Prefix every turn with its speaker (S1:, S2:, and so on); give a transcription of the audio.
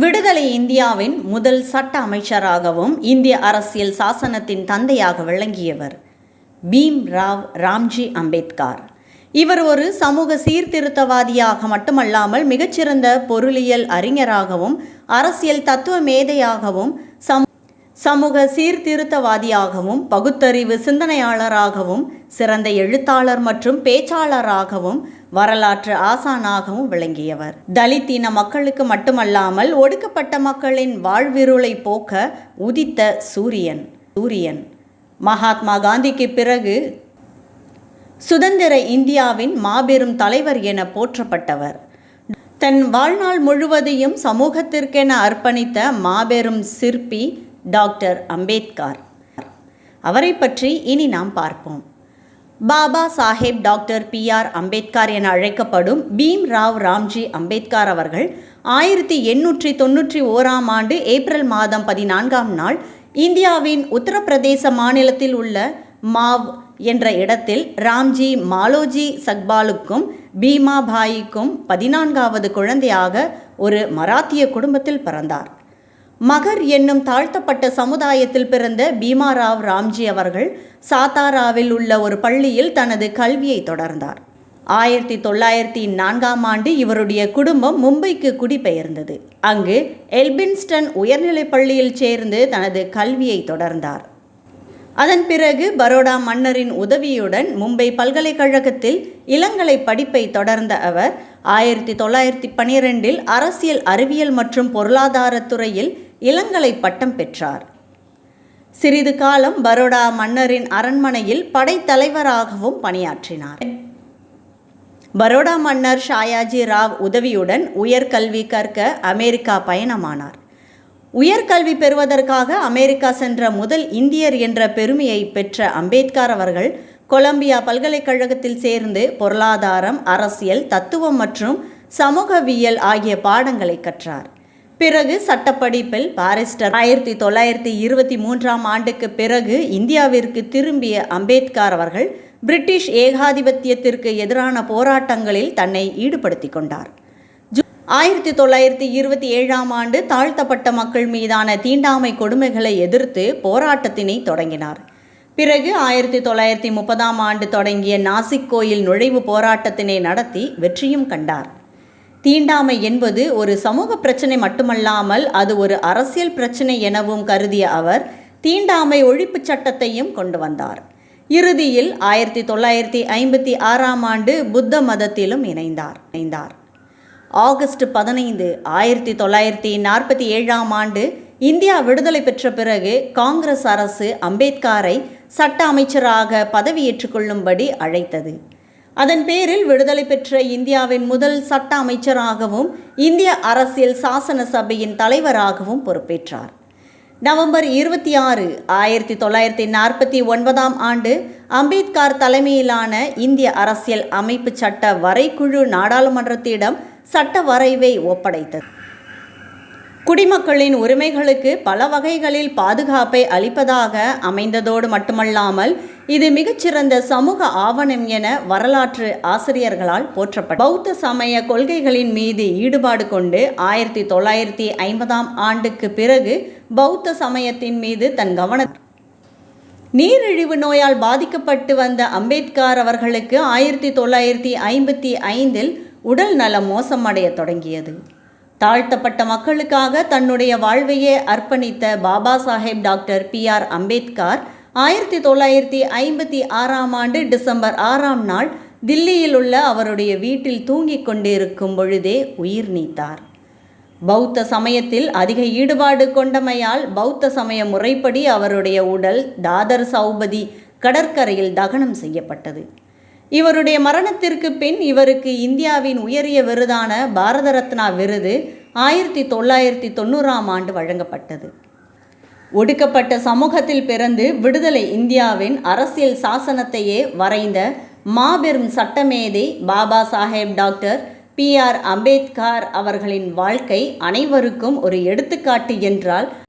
S1: விடுதலை இந்தியாவின் முதல் சட்ட அமைச்சராகவும் இந்திய அரசியல் சாசனத்தின் தந்தையாக விளங்கியவர் பீம் ராவ் ராம்ஜி அம்பேத்கர். இவர் ஒரு சமூக சீர்திருத்தவாதியாக மட்டுமல்லாமல் மிகச்சிறந்த பொருளியல் அறிஞராகவும் அரசியல் தத்துவ மேதையாகவும் சமூக சீர்திருத்தவாதியாகவும் பகுத்தறிவு சிந்தனையாளராகவும் சிறந்த எழுத்தாளர் மற்றும் பேச்சாளராகவும் வரலாற்று ஆசானாகவும் விளங்கியவர். தலித் இன மக்களுக்கு மட்டுமல்லாமல் ஒடுக்கப்பட்ட மக்களின் வாழ்விருளை போக்க உதித்த சூரியன் சூரியன். மகாத்மா காந்திக்கு பிறகு சுதந்திர இந்தியாவின் மாபெரும் தலைவர் என போற்றப்பட்டவர். தன் வாழ்நாள் முழுவதையும் சமூகத்திற்கென அர்ப்பணித்த மாபெரும் சிற்பி டாக்டர் அம்பேத்கார். அவரை பற்றி இனி நாம் பார்ப்போம். Baba Saheb doctor B R Ambedkar என அழைக்கப்படும் பீம் ராவ் ராம்ஜி அம்பேத்கர் அவர்கள் ஆயிரத்தி எண்ணூற்றி தொன்னூற்றி ஓராம் ஆண்டு ஏப்ரல் மாதம் பதினான்காம் நாள் இந்தியாவின் உத்தரப்பிரதேச மாநிலத்தில் உள்ள மாவ் என்ற இடத்தில் ராம்ஜி மாலோஜி சக்பாலுக்கும் பீமாபாயிக்கும் பதினான்காவது குழந்தையாக ஒரு மராத்திய குடும்பத்தில் பிறந்தார். மகர் என்னும் தாழ்த்தப்பட்ட சமுதாயத்தில் பிறந்த பீமாராவ் ராம்ஜி அவர்கள் சாத்தாராவில் உள்ள ஒரு பள்ளியில் தனது கல்வியை தொடர்ந்தார். ஆயிரத்தி தொள்ளாயிரத்தி நான்காம் ஆண்டு இவருடைய குடும்பம் மும்பைக்கு குடிபெயர்ந்தது. அங்கு எல்பின்ஸ்டன் உயர்நிலைப் பள்ளியில் சேர்ந்து தனது கல்வியை தொடர்ந்தார். அதன் பிறகு பரோடா மன்னரின் உதவியுடன் மும்பை பல்கலைக்கழகத்தில் இளங்கலை படிப்பை தொடர்ந்த அவர் ஆயிரத்தி தொள்ளாயிரத்தி பனிரெண்டில் அரசியல் அறிவியல் மற்றும் பொருளாதாரத் துறையில் இளங்கலை பட்டம் பெற்றார். சிறிது காலம் பரோடா மன்னரின் அரண்மனையில் படைத்தலைவராகவும் பணியாற்றினார். பரோடா மன்னர் ஷாயாஜி ராவ் உதவியுடன் உயர்கல்வி கற்க அமெரிக்கா பயணமானார். உயர்கல்வி பெறுவதற்காக அமெரிக்கா சென்ற முதல் இந்தியர் என்ற பெருமையை பெற்ற அம்பேத்கர் அவர்கள் கொலம்பியா பல்கலைக்கழகத்தில் சேர்ந்து பொருளாதாரம் அரசியல் தத்துவம் மற்றும் சமூகவியல் ஆகிய பாடங்களை கற்றார். பிறகு சட்டப்படிப்பில் பாரிஸ்டர் ஆயிரத்தி தொள்ளாயிரத்தி இருபத்தி மூன்றாம் ஆண்டுக்கு பிறகு இந்தியாவிற்கு திரும்பிய அம்பேத்கர் அவர்கள் பிரிட்டிஷ் ஏகாதிபத்தியத்திற்கு எதிரான போராட்டங்களில் தன்னை ஈடுபடுத்தி கொண்டார். ஆயிரத்தி தொள்ளாயிரத்தி இருபத்தி ஏழாம் ஆண்டு தாழ்த்தப்பட்ட மக்கள் மீதான தீண்டாமை கொடுமைகளை எதிர்த்து போராட்டத்தினை தொடங்கினார். பிறகு ஆயிரத்தி தொள்ளாயிரத்தி முப்பதாம் ஆண்டு தொடங்கிய நாசிக் கோயில் நுழைவு போராட்டத்தினை நடத்தி வெற்றியும் கண்டார். தீண்டாமை என்பது ஒரு சமூக பிரச்சனை மட்டுமல்லாமல் அது ஒரு அரசியல் பிரச்சனை எனவும் கருதிய அவர் தீண்டாமை ஒழிப்புச் சட்டத்தையும் கொண்டு வந்தார். இறுதியில் ஆயிரத்தி தொள்ளாயிரத்தி ஐம்பத்தி ஆறாம் ஆண்டு புத்த மதத்திலும் இணைந்தார். இணைந்தார். ஆகஸ்ட் பதினைந்து ஆயிரத்தி தொள்ளாயிரத்தி நாற்பத்தி ஏழாம் ஆண்டு இந்தியா விடுதலை பெற்ற பிறகு காங்கிரஸ் அரசு அம்பேத்காரை சட்ட அமைச்சராக பதவியேற்றுக் கொள்ளும்படி அழைத்தது. அதன் பேரில் விடுதலை பெற்ற இந்தியாவின் முதல் சட்ட அமைச்சராகவும் இந்திய அரசியல் சாசன சபையின் தலைவராகவும் பொறுப்பேற்றார். நவம்பர் இருபத்தி ஆறு ஆயிரத்தி தொள்ளாயிரத்தி நாற்பத்தி ஒன்பதாம் ஆண்டு அம்பேத்கர் தலைமையிலான இந்திய அரசியல் அமைப்பு சட்ட வரைக்குழு நாடாளுமன்றத்திடம் சட்ட வரைவை ஒப்படைத்தது. குடிமக்களின் உரிமைகளுக்கு பல வகைகளில் பாதுகாப்பை அளிப்பதாக அமைந்ததோடு மட்டுமல்லாமல் இது மிகச்சிறந்த சமூக ஆவணம் என வரலாற்று ஆசிரியர்களால் போற்றப்பட்ட பௌத்த சமய கொள்கைகளின் மீது ஈடுபாடு கொண்டு ஆயிரத்தி தொள்ளாயிரத்தி ஐம்பதாம் ஆண்டுக்கு பிறகு பௌத்த சமயத்தின் மீது தன் கவன நீரிழிவு நோயால் பாதிக்கப்பட்டு வந்த அம்பேத்கர் அவர்களுக்கு ஆயிரத்தி தொள்ளாயிரத்தி ஐம்பத்தி ஐந்தில் உடல் நலம் மோசமடைய தொடங்கியது. தாழ்த்தப்பட்ட மக்களுக்காக தன்னுடைய வாழ்வையே அர்ப்பணித்த Baba Saheb doctor B R Ambedkar ஆயிரத்தி தொள்ளாயிரத்தி ஐம்பத்தி ஆறாம் ஆண்டு டிசம்பர் ஆறாம் நாள் தில்லியில் உள்ள அவருடைய வீட்டில் தூங்கிக் கொண்டிருக்கும் பொழுதே உயிர் நீத்தார். பௌத்த சமயத்தில் அதிக ஈடுபாடு கொண்டமையால் பௌத்த சமய முறைப்படி அவருடைய உடல் தாதர் சௌபதி கடற்கரையில் தகனம் செய்யப்பட்டது. இவருடைய மரணத்திற்கு பின் இவருக்கு இந்தியாவின் உயரிய விருதான பாரத ரத்னா விருது ஆயிரத்தி தொள்ளாயிரத்தி தொண்ணூறாம் ஆண்டு வழங்கப்பட்டது. ஒடுக்கப்பட்ட சமூகத்தில் பிறந்து விடுதலை இந்தியாவின் அரசியல் சாசனத்தையே வரைந்த மாபெரும் சட்டமேதை Baba Saheb doctor B R Ambedkar அவர்களின் வாழ்க்கை அனைவருக்கும் ஒரு எடுத்துக்காட்டு என்றால்